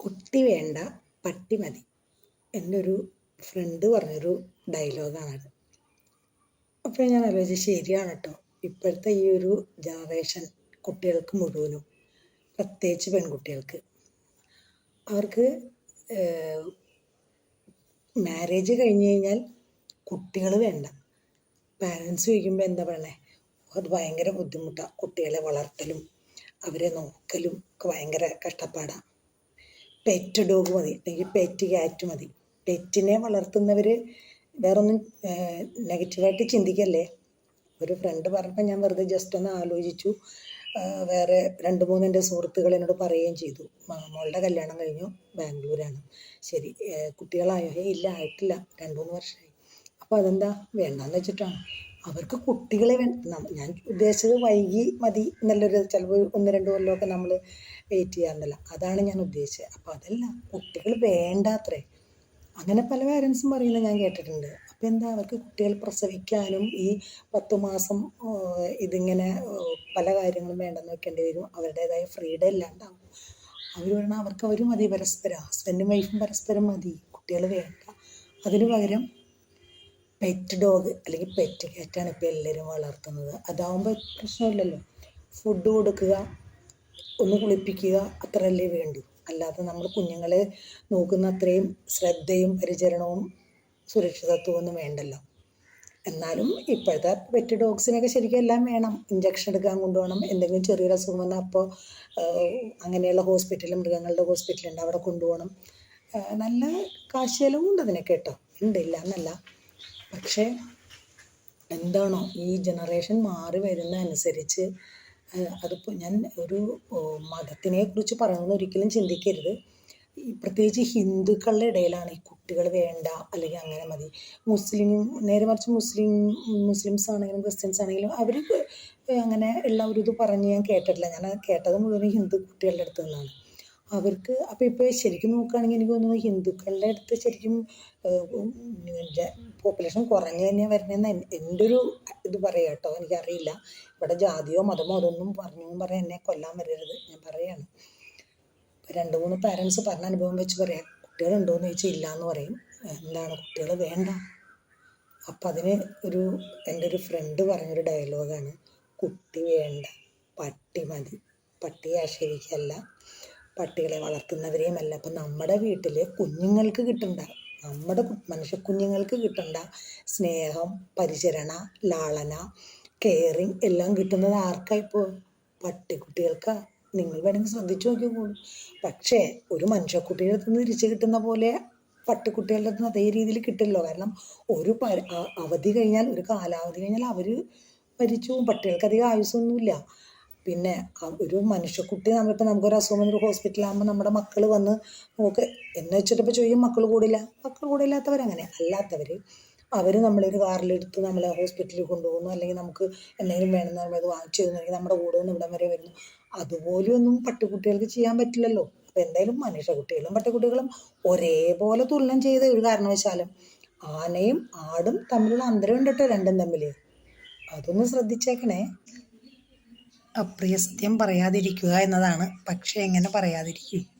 കുട്ടി വേണ്ട പട്ടി മതി. എന്റെ ഒരു ഫ്രണ്ട് പറഞ്ഞൊരു ഡയലോഗാണത് അപ്പോൾ ഞാൻ ആലോചിച്ച് ശരിയാണ് കേട്ടോ ഇപ്പോഴത്തെ ഈ ഒരു ജനറേഷൻ കുട്ടികൾക്ക് മുഴുവനും പ്രത്യേകിച്ച് പെൺകുട്ടികൾക്ക് അവർക്ക് മാരേജ് കഴിഞ്ഞ് കഴിഞ്ഞാൽ കുട്ടികൾ വേണ്ട. പാരൻസ് ചോദിക്കുമ്പോൾ എന്താ പറയണേ? അത് ഭയങ്കര ബുദ്ധിമുട്ടാണ് കുട്ടികളെ വളർത്തലും അവരെ നോക്കലും ഒക്കെ ഭയങ്കര കഷ്ടപ്പാടാണ് പെറ്റ് ഡോഗ് മതി അല്ലെങ്കിൽ പെറ്റ് ക്യാറ്റ് മതി. പെറ്റിനെ വളർത്തുന്നവർ വേറൊന്നും നെഗറ്റീവായിട്ട് ചിന്തിക്കല്ലേ? ഒരു ഫ്രണ്ട് പറഞ്ഞപ്പോൾ ഞാൻ വെറുതെ ജസ്റ്റ് ഒന്ന് ആലോചിച്ചു. വേറെ രണ്ട് മൂന്ന് എന്റെ സുഹൃത്തുക്കൾ എന്നോട് പറയുകയും ചെയ്തു. മോളുടെ കല്യാണം കഴിഞ്ഞു ബാംഗ്ലൂരാണ്. ശരി കുട്ടികളായോ? ഇല്ല ആയിട്ടില്ല. രണ്ട് മൂന്ന് വർഷമായി അപ്പോൾ അതെന്താ? വേണ്ടെന്ന് വെച്ചിട്ടാണ്. അവർക്ക് കുട്ടികളെ ഞാൻ ഉദ്ദേശിച്ചത് വൈകി മതി നല്ലൊരു ചിലപ്പോൾ ഒന്ന് രണ്ട് കൊല്ലമൊക്കെ നമ്മൾ വെയിറ്റ് ചെയ്യാറുണ്ടല്ലോ. അതാണ് ഞാൻ ഉദ്ദേശിച്ചത്. അപ്പോൾ അതല്ല കുട്ടികൾ വേണ്ടാത്രേ. അങ്ങനെ പല പാരൻസും പറയുന്നത് ഞാൻ കേട്ടിട്ടുണ്ട്. അപ്പോൾ എന്താ അവർക്ക് കുട്ടികൾ പ്രസവിക്കാനും ഈ പത്ത് മാസം ഇതിങ്ങനെ പല കാര്യങ്ങളും വേണ്ടെന്ന് വെക്കേണ്ടി വരും. അവരുടേതായ ഫ്രീഡം ഇല്ലാണ്ടാവും. അവർ വേണം അവർക്ക് അവർ മതി പരസ്പരം. ഹസ്ബൻഡും വൈഫും പരസ്പരം മതി. കുട്ടികൾ വേണ്ട. അതിന് പകരം പെറ്റ് ഡോഗ് അല്ലെങ്കിൽ പെറ്റ് ക്യാറ്റാണ് ഇപ്പോൾ എല്ലാവരും വളർത്തുന്നത്. അതാവുമ്പോൾ പ്രശ്നമില്ലല്ലോ. ഫുഡ് കൊടുക്കുക ഒന്ന് കുളിപ്പിക്കുക അത്രയല്ലേ വേണ്ടു. അല്ലാതെ നമ്മൾ കുഞ്ഞുങ്ങളെ നോക്കുന്ന അത്രയും ശ്രദ്ധയും പരിചരണവും സുരക്ഷിതത്വവും ഒന്നും വേണ്ടല്ലോ. എന്നാലും ഇപ്പോഴത്തെ പെറ്റ് ഡോഗ്സിനൊക്കെ ശരിക്കും എല്ലാം വേണം. ഇഞ്ചക്ഷൻ എടുക്കാൻ കൊണ്ടുപോകണം. എന്തെങ്കിലും ചെറിയൊരു അസുഖം വന്നാൽ അപ്പോൾ അങ്ങനെയുള്ള ഹോസ്പിറ്റലും മൃഗങ്ങളുടെ ഹോസ്പിറ്റലുണ്ട് അവിടെ കൊണ്ടുപോകണം. നല്ല കാശ് ചിലവും ഉണ്ട് അതിനൊക്കെ കേട്ടോ. ഉണ്ട് ഇല്ല എന്നല്ല. പക്ഷേ എന്താണോ ഈ ജനറേഷൻ മാറി വരുന്ന അനുസരിച്ച് അതിപ്പോൾ ഞാൻ ഒരു മതത്തിനെ കുറിച്ച് പറയുന്നത് ഒരിക്കലും ചിന്തിക്കരുത്. പ്രത്യേകിച്ച് ഹിന്ദുക്കളുടെ ഇടയിലാണ് ഈ കുട്ടികൾ വേണ്ട അല്ലെങ്കിൽ അങ്ങനെ മതി. മുസ്ലിം നേരെ മറിച്ച് മുസ്ലിം മുസ്ലിംസ് ആണെങ്കിലും ക്രിസ്ത്യൻസ് ആണെങ്കിലും അവർ അങ്ങനെ എല്ലാവരും ഒരു ഇത് പറഞ്ഞ് ഞാൻ കേട്ടിട്ടില്ല. ഞാൻ കേട്ടത് മുഴുവൻ ഹിന്ദു കുട്ടികളുടെ അടുത്ത് നിന്നാണ്. അവർക്ക് അപ്പോൾ ഇപ്പോൾ ശരിക്കും നോക്കുകയാണെങ്കിൽ എനിക്ക് തോന്നുന്നു ഹിന്ദുക്കളുടെ അടുത്ത് ശരിക്കും പോപ്പുലേഷൻ കുറഞ്ഞു തന്നെയാണ് വരുന്നതെന്ന് എന്റെ ഒരു ഇത് പറയാം കേട്ടോ എനിക്കറിയില്ല. ഇവിടെ ജാതിയോ മതമോ അതൊന്നും പറഞ്ഞു പറയാൻ എന്നെ കൊല്ലാൻ വരരുത്. ഞാൻ പറയാണ്. രണ്ട് മൂന്ന് പാരൻസ് പറഞ്ഞ അനുഭവം വെച്ച് പറയാം. കുട്ടികളുണ്ടോ എന്ന് ചോദിച്ചാൽ ഇല്ല എന്ന് പറയും എന്താണ്? കുട്ടികൾ വേണ്ട. അപ്പം അതിന് ഒരു എന്റെ ഒരു ഫ്രണ്ട് പറഞ്ഞൊരു ഡയലോഗാണ് കുട്ടി വേണ്ട. പട്ടി മതി. പട്ടിയെ ആശ്രയിക്കല്ല. പട്ടികളെ വളർത്തുന്നവരെയും അല്ല അപ്പം നമ്മുടെ വീട്ടിൽ കുഞ്ഞുങ്ങൾക്ക് കിട്ടണ്ട നമ്മുടെ മനുഷ്യ കുഞ്ഞുങ്ങൾക്ക് കിട്ടണ്ട സ്നേഹം പരിചരണ ലാളന കെയറിങ് എല്ലാം കിട്ടുന്നത് ആർക്കാ ഇപ്പോൾ പട്ടിക്കുട്ടികൾക്കാണ് നിങ്ങൾ വേണമെങ്കിൽ ശ്രദ്ധിച്ചു നോക്കിക്കോളൂ പക്ഷേ ഒരു മനുഷ്യക്കുട്ടിയുടെ അടുത്ത് നിന്ന് തിരിച്ച് കിട്ടുന്ന പോലെ പട്ടിക്കുട്ടികളുടെ അടുത്ത് അതേ രീതിയിൽ കിട്ടില്ലല്ലോ. കാരണം ഒരു അവധി കഴിഞ്ഞാൽ ഒരു കാലാവധി കഴിഞ്ഞാൽ അവർ മരിച്ചു പോകും പട്ടികൾക്ക് അധികം ആയുസ്സൊന്നുമില്ല. പിന്നെ ഒരു മനുഷ്യക്കുട്ടി നമ്മളിപ്പോൾ നമുക്കൊരു അസുഖം വന്നൊരു ഹോസ്പിറ്റലാകുമ്പോൾ നമ്മുടെ മക്കൾ വന്ന് നമുക്ക് എന്ന് വെച്ചിട്ടിപ്പോൾ ചോദിക്കും മക്കൾ കൂടില്ല? മക്കൾ കൂടില്ലാത്തവരങ്ങനെ അല്ലാത്തവർ അവർ നമ്മളൊരു കാറിലെടുത്ത് നമ്മളെ ഹോസ്പിറ്റലിൽ കൊണ്ടുപോകുന്നു. അല്ലെങ്കിൽ നമുക്ക് എന്തെങ്കിലും വേണമെന്ന് പറയുമ്പോൾ അത് വാങ്ങിച്ചു തരുന്നു. നമ്മുടെ കൂടെ നിന്ന് ഇവിടം വരെ വരുന്നു. അതുപോലെയൊന്നും പട്ടിക്കുട്ടികൾക്ക് ചെയ്യാൻ പറ്റില്ലല്ലോ. അപ്പം എന്തായാലും മനുഷ്യക്കുട്ടികളും പട്ടിക്കുട്ടികളും ഒരേപോലെ തുലനം ചെയ്ത ഒരു കാരണവശാലും ആനയും ആടും തമ്മിലുള്ള അന്തരം ഉണ്ട് കേട്ടോ രണ്ടും തമ്മിൽ അതൊന്ന് ശ്രദ്ധിച്ചേക്കണേ. അപ്രിയ സത്യം പറയാതിരിക്കുക എന്നതാണ്. പക്ഷേ എങ്ങനെ പറയാതിരിക്കും?